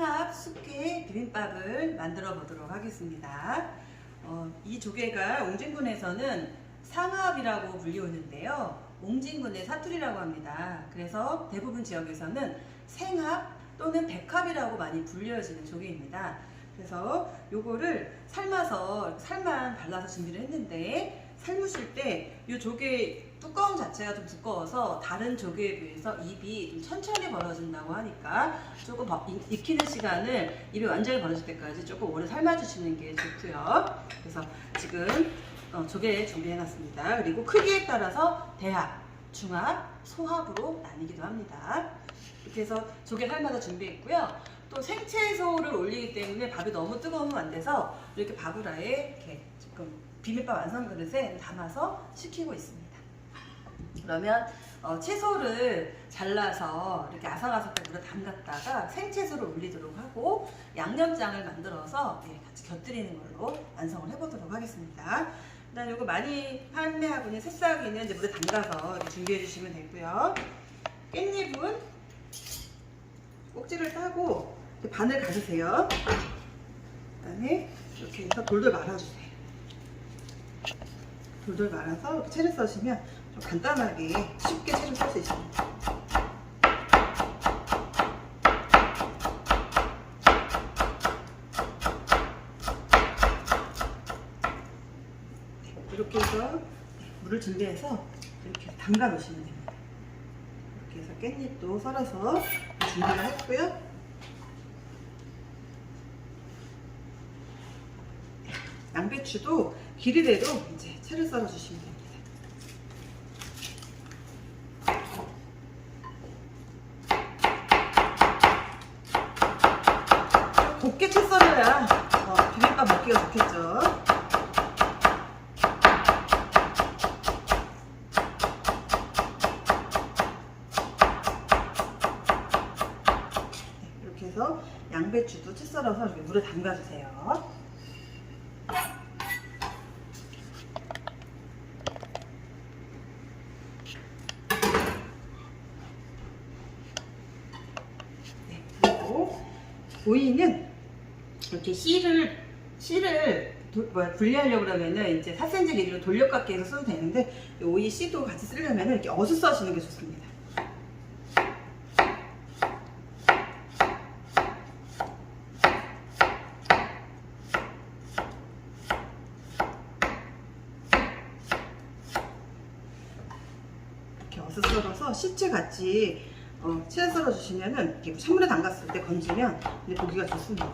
상합 숙회 비빔밥을 만들어 보도록 하겠습니다. 어, 이 조개가 옹진군에서는 상합이라고 불리우는데요. 옹진군의 사투리라고 합니다. 그래서 대부분 지역에서는 생합 또는 백합이라고 많이 불려지는 조개입니다. 그래서 요거를 삶아서 살만 발라서 준비를 했는데 삶으실 때 이 조개 뚜껑 자체가 좀 두꺼워서 다른 조개에 비해서 입이 좀 천천히 벌어진다고 하니까 조금 익히는 시간을 입이 완전히 벌어질 때까지 조금 오래 삶아주시는 게 좋고요. 그래서 지금 어, 조개 준비해놨습니다. 그리고 크기에 따라서 대합, 중합, 소합으로 나뉘기도 합니다. 이렇게 해서 조개 삶아서 준비했고요. 또 생채소를 올리기 때문에 밥이 너무 뜨거우면 안 돼서 이렇게 밥을아에 이렇게 지금 비빔밥 완성 그릇에 담아서 식히고 있습니다. 그러면 어, 채소를 잘라서 이렇게 아삭아삭하게 물에 담갔다가 생채소를 올리도록 하고 양념장을 만들어서 예, 같이 곁들이는 걸로 완성을 해보도록 하겠습니다. 일단 이거 많이 판매하고 있는 새싹이는 이제 물에 담가서 준비해 주시면 되고요. 깻잎은 꼭지를 따고 반을 가르세요. 그다음에 이렇게 해서 돌돌 말아주세요. 돌돌 말아서 이렇게 채를 써시면 좀 간단하게 쉽게 채를 쓸 수 있습니다. 네, 이렇게 해서 물을 준비해서 이렇게 담가 놓으시면 됩니다. 이렇게 해서 깻잎도 썰어서 준비를 했고요. 양배추도 길이대로 이제 채를 썰어 주시면 됩니다. 곱게 채 썰어야 어, 비빔밥 먹기가 좋겠죠. 네, 이렇게 해서 양배추도 채 썰어서 이렇게 물에 담가 주세요. 네, 그리고 오이는 이렇게 씨를 씨를 도- 뭐야, 분리하려고 그러면은 이제 4cm 길이로 돌려깎기 해서 써도 되는데 이 오이 씨도 같이 쓰려면 이렇게 어슷 써시는 게 좋습니다. 이렇게 어슷 썰어서 같이 어, 채 썰어 주시면은 이렇게 찬물에 담갔을 때 건지면 이제 보기가 좋습니다.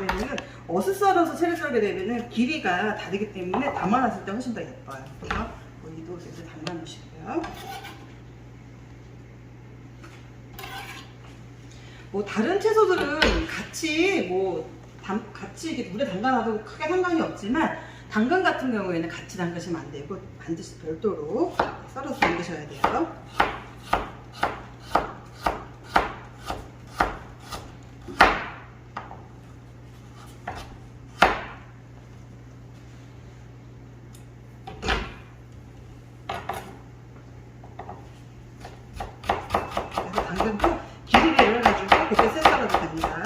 왜냐면 어슷 썰어서 채를 썰게 되면은 길이가 다르기 때문에 담아놨을 때 훨씬 더 예뻐요. 그래서 오이도 이렇게 담가 놓으시고요. 뭐 다른 채소들은 같이 뭐 담, 같이 이렇게 물에 담가놔도 크게 상관이 없지만 당근 같은 경우에는 같이 담그시면 안 되고 반드시 별도로 썰어서 담그셔야 돼요. 그래서 당근도 길이를 해가지고 그때 세 썰어도 됩니다.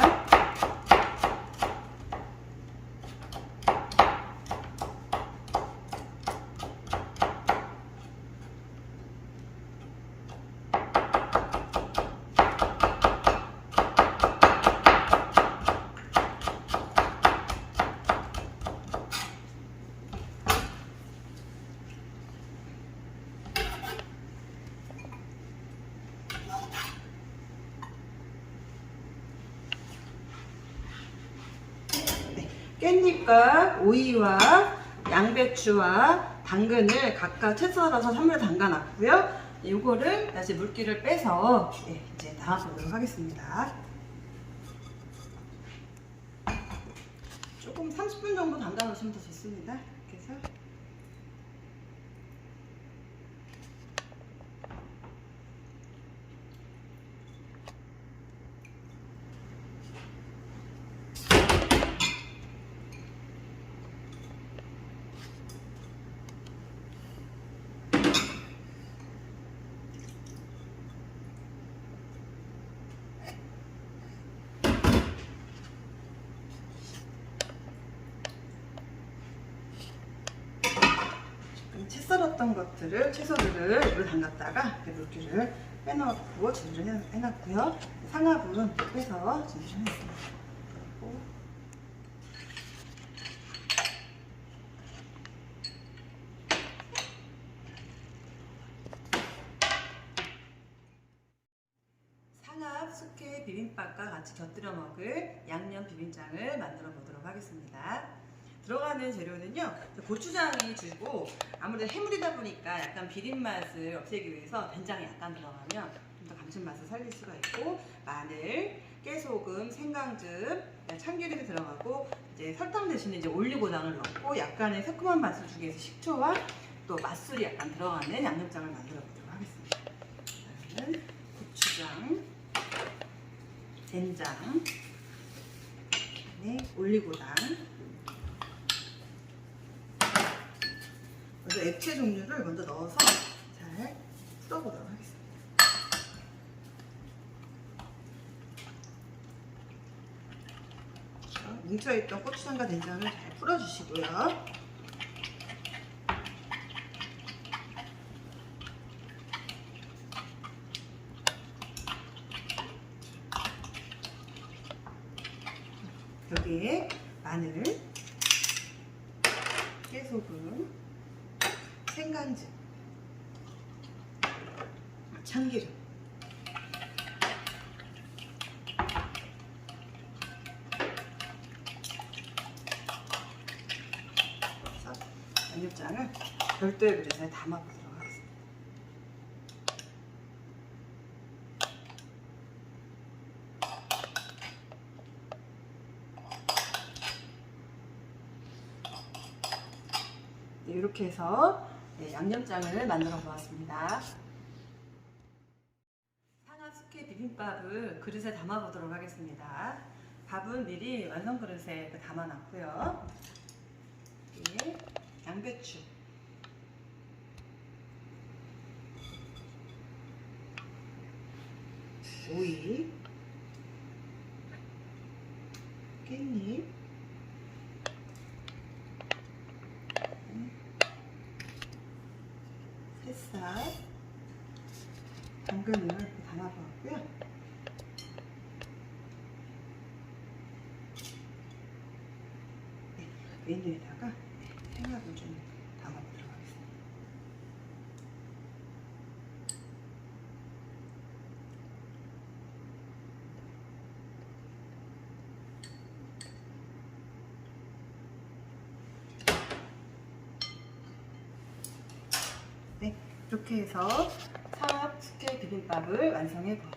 깻잎과 오이와 양배추와 당근을 각각 채 썰어서 선물에 담가 놨고요. 이거를 다시 물기를 빼서 예, 이제 담아 보도록 하겠습니다. 조금 30분 정도 담가 놓으시면 더 좋습니다. 이렇게 해서 씻었던 것들을 채소들을 물에 담갔다가 물기를 빼놓고 준비를 해- 해놨고요. 상압은 빼서 준비를 해놨습니다. 그리고 상압 숙회 비빔밥과 같이 곁들여 먹을 양념 비빔장을 만들어 보도록 하겠습니다. 들어가는 재료는요 고추장이 주고 아무래도 해물이다 보니까 약간 비린 맛을 없애기 위해서 된장이 약간 들어가면 좀 더 감칠맛을 살릴 수가 있고 마늘, 깨소금, 생강즙, 참기름이 들어가고 이제 설탕 대신에 이제 올리고당을 넣고 약간의 새콤한 맛을 주기 위해서 식초와 또 맛술이 약간 들어가는 양념장을 만들어 보도록 하겠습니다. 고추장, 된장, 네, 올리고당. 먼저 액체 종류를 먼저 넣어서 잘 풀어보도록 하겠습니다. 자, 뭉쳐있던 고추장과 된장을 잘 풀어주시고요. 여기에 마늘, 깨소금, 생강즙, 참기름, 양념장을 별도의 그릇에 담아보도록 하겠습니다. 네, 이렇게 해서 네, 양념장을 만들어 보았습니다. 상하 숙회 비빔밥을 그릇에 담아 보도록 하겠습니다. 밥은 미리 완성 그릇에 담아 놨고요. 여기에 양배추, 오이, 깻잎, 새싹, 당근을 이렇게 담아보았고요. 네, 메뉴에다가 생각을 좀 담아보도록 하겠습니다. 네, 이렇게 해서 사업 숙회 비빔밥을 완성해 보았습니다.